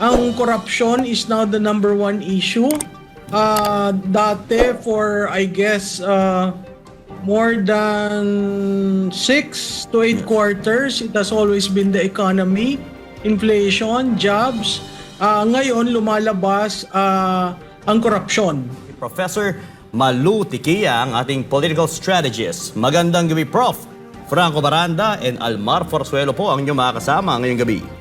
ang corruption is now the number one issue. Uh, dati for, I guess, uh, more than six to eight quarters, it has always been the economy, inflation, jobs. Uh, ngayon, lumalabas uh, ang corruption. Professor Malu Tikia, ang ating political strategist. Magandang gabi, Prof. Franco Baranda and Almar Forzuelo po ang inyong mga kasama ngayong gabi.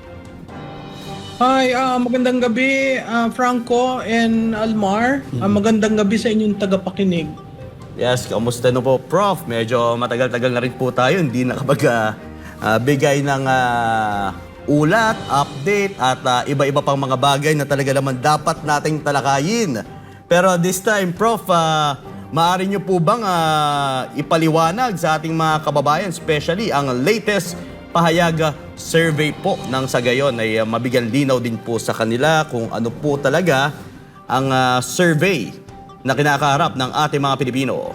Hi, ah, magandang gabi ah, Franco and Almar. Ah, magandang gabi sa inyong tagapakinig. Yes, kamusta no po, Prof? Medyo matagal-tagal na rin po tayo, hindi nakapag ah, ah, bigay ng ah, ulat, update, at ah, iba-iba pang mga bagay na talaga naman dapat nating talakayin. Pero this time, Prof, ah, maaari nyo po bang ah, ipaliwanag sa ating mga kababayan, especially ang latest pahayag survey po ng sa gayon ay uh, mabigyan linaw din po sa kanila kung ano po talaga ang ah, survey na kinakaharap ng ating mga Pilipino.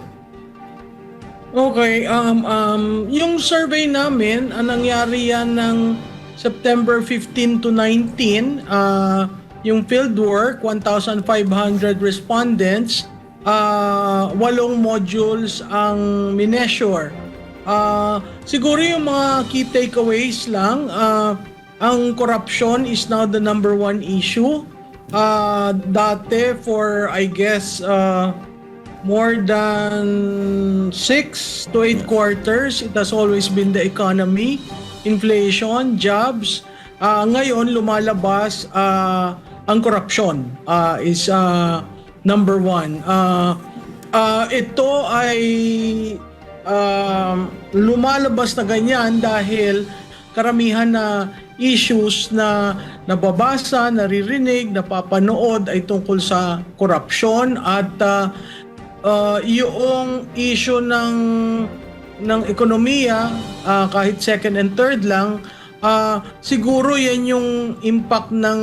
Okay, um, um, yung survey namin, ang nangyari yan ng September 15 to 19, ah, yung field work, 1,500 respondents, ah, walong modules ang mineasure. Ah, siguro yung mga key takeaways lang, ah, ang corruption is now the number one issue. Ah, dati for, I guess, ah, more than six to eight quarters, it has always been the economy, inflation, jobs. Ah, ngayon, lumalabas ah, ang corruption ah, is ah, number one. Ah, ah, ito ay um, lumalabas na ganyan dahil karamihan na issues na nababasa, naririnig, napapanood ay tungkol sa korupsyon at ah, uh, yung issue ng ng ekonomiya ah, kahit second and third lang ah, siguro yan yung impact ng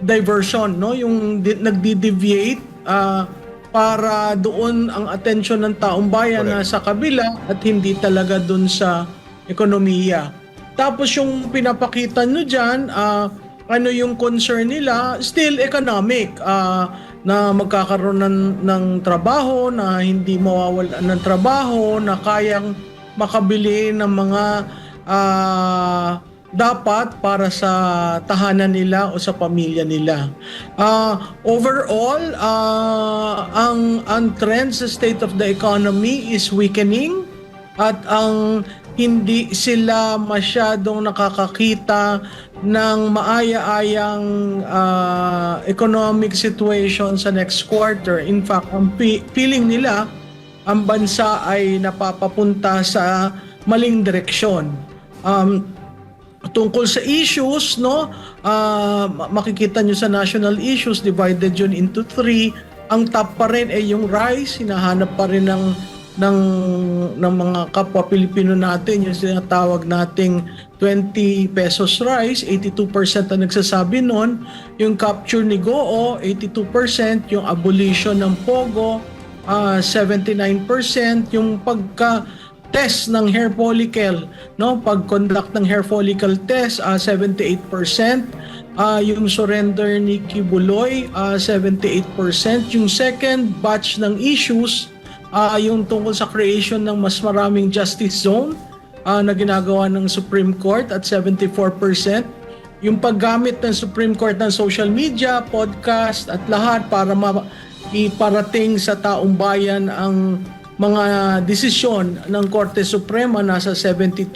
diversion no? Yung di- nagdi-deviate ah, para doon ang attention ng taong bayan na sa kabila at hindi talaga doon sa ekonomiya. Tapos yung pinapakita nyo dyan, ah, ano yung concern nila, still economic, ah, na magkakaroon ng, ng trabaho, na hindi mawawala ng trabaho, na kayang makabili ng mga ah, dapat para sa tahanan nila o sa pamilya nila. Ah, overall, ah, ang ang trend sa state of the economy is weakening at ang hindi sila masyadong nakakakita ng maaya-ayang ah, economic situation sa next quarter. In fact, ang feeling nila, ang bansa ay napapapunta sa maling direksyon. Um, tungkol sa issues no? Ma- makikita nyo sa national issues divided yun into three. Ang top pa rin ay yung rice. Hinahanap pa rin ng ng ng mga kapwa Pilipino natin. Yung sinatawag nating 20 pesos rice 82% ang nagsasabi nun. Yung capture ni Goo 82% yung abolition ng Pogo ah, 79% yung pagka test ng hair follicle, no? Pag-conduct ng hair follicle test, ah, 78%. Ah, yung surrender ni Kibuloy, ah, 78%. Yung second batch ng issues, ah, yung tungkol sa creation ng mas maraming justice zone ah, na ginagawa ng Supreme Court at 74%. Yung paggamit ng Supreme Court ng social media, podcast at lahat para ma- iparating sa taong bayan ang mga desisyon ng Korte Suprema nasa 72%.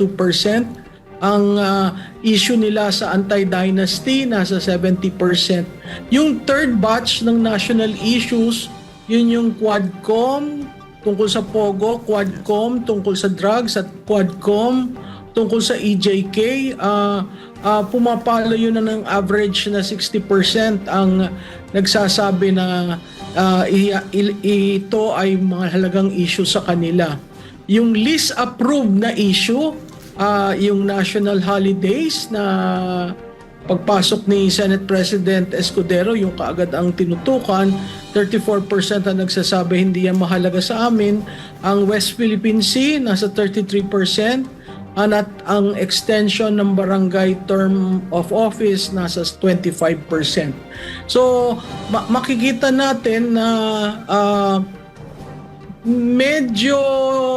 Ang ah, issue nila sa anti-dynasty nasa 70%. Yung third batch ng national issues, yun yung Quadcom tungkol sa Pogo, Quadcom tungkol sa drugs at Quadcom tungkol sa EJK. ah ah, pumapalo yun na ng average na 60% ang nagsasabi na i- ito ay mga halagang issue sa kanila. Yung least approved na issue, ah, yung national holidays na pagpasok ni Senate President Escudero, yung kaagad ang tinutukan, 34% ang nagsasabi hindi yan mahalaga sa amin. Ang West Philippine Sea, nasa 33%. And at ang extension ng barangay term of office nasa 25%. So ma- makikita natin na ah, medyo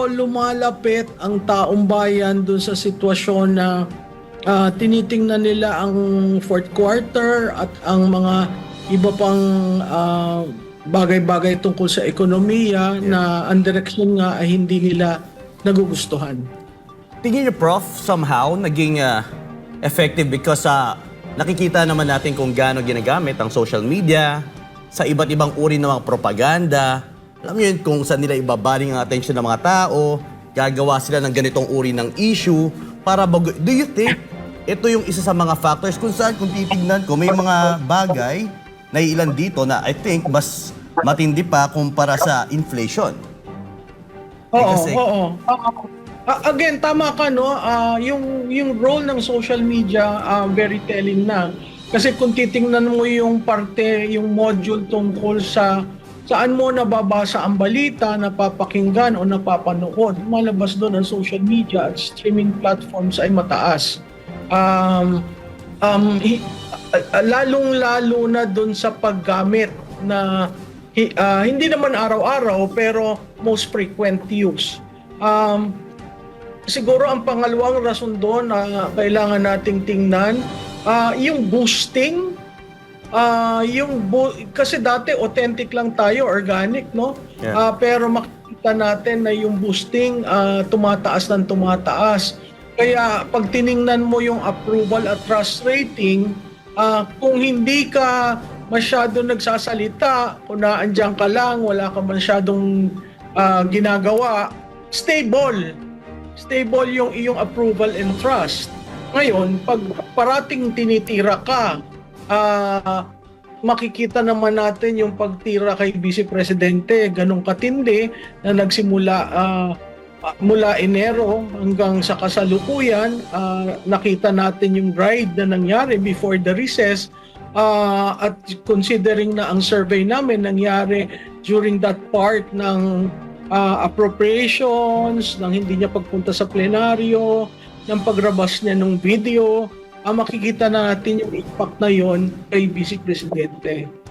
lumalapit ang taong bayan dun sa sitwasyon na ah, tinitingnan nila ang fourth quarter at ang mga iba pang ah, bagay-bagay tungkol sa ekonomiya na ang direksyon nga ay hindi nila nagugustuhan. Tingin niyo, Prof, somehow naging ah, effective because sa nakikita naman natin kung gaano ginagamit ang social media sa iba't ibang uri ng mga propaganda. Alam niyo yun kung saan nila ibabaling ang atensyon ng mga tao, gagawa sila ng ganitong uri ng issue para bago... Do you think ito yung isa sa mga factors kung saan kung titignan ko may mga bagay na ilan dito na I think mas matindi pa kumpara sa inflation. Eh, Oo, kasi- oo. Ah, again, tama ka no. Ah, yung yung role ng social media ah, very telling na. Kasi kung titingnan mo yung parte, yung module tungkol sa saan mo nababasa ang balita, napapakinggan o napapanood, malabas doon ang social media at streaming platforms ay mataas. Um, um, lalong-lalo na doon sa paggamit na ah, hindi naman araw-araw pero most frequent use. Um, siguro ang pangalawang rason doon na kailangan nating tingnan, ah, yung boosting, ah, yung bu- kasi dati authentic lang tayo, organic, no? Yeah. Ah, pero makikita natin na yung boosting ah, tumataas ng tumataas. Kaya pag tiningnan mo yung approval at trust rating, ah, kung hindi ka masyado nagsasalita, kung naandyan ka lang, wala ka masyadong ah, ginagawa, stable. Stable yung iyong approval and trust. Ngayon, pag parating tinitira ka, ah, makikita naman natin yung pagtira kay Vice Presidente, ganong katindi na nagsimula ah, mula Enero hanggang sa kasalukuyan, ah, nakita natin yung ride na nangyari before the recess ah, at considering na ang survey namin nangyari during that part ng ah, appropriations, ng hindi niya pagpunta sa plenaryo, ng pagrabas niya ng video, ang makikita na natin yung impact na yon kay Vice Presidente.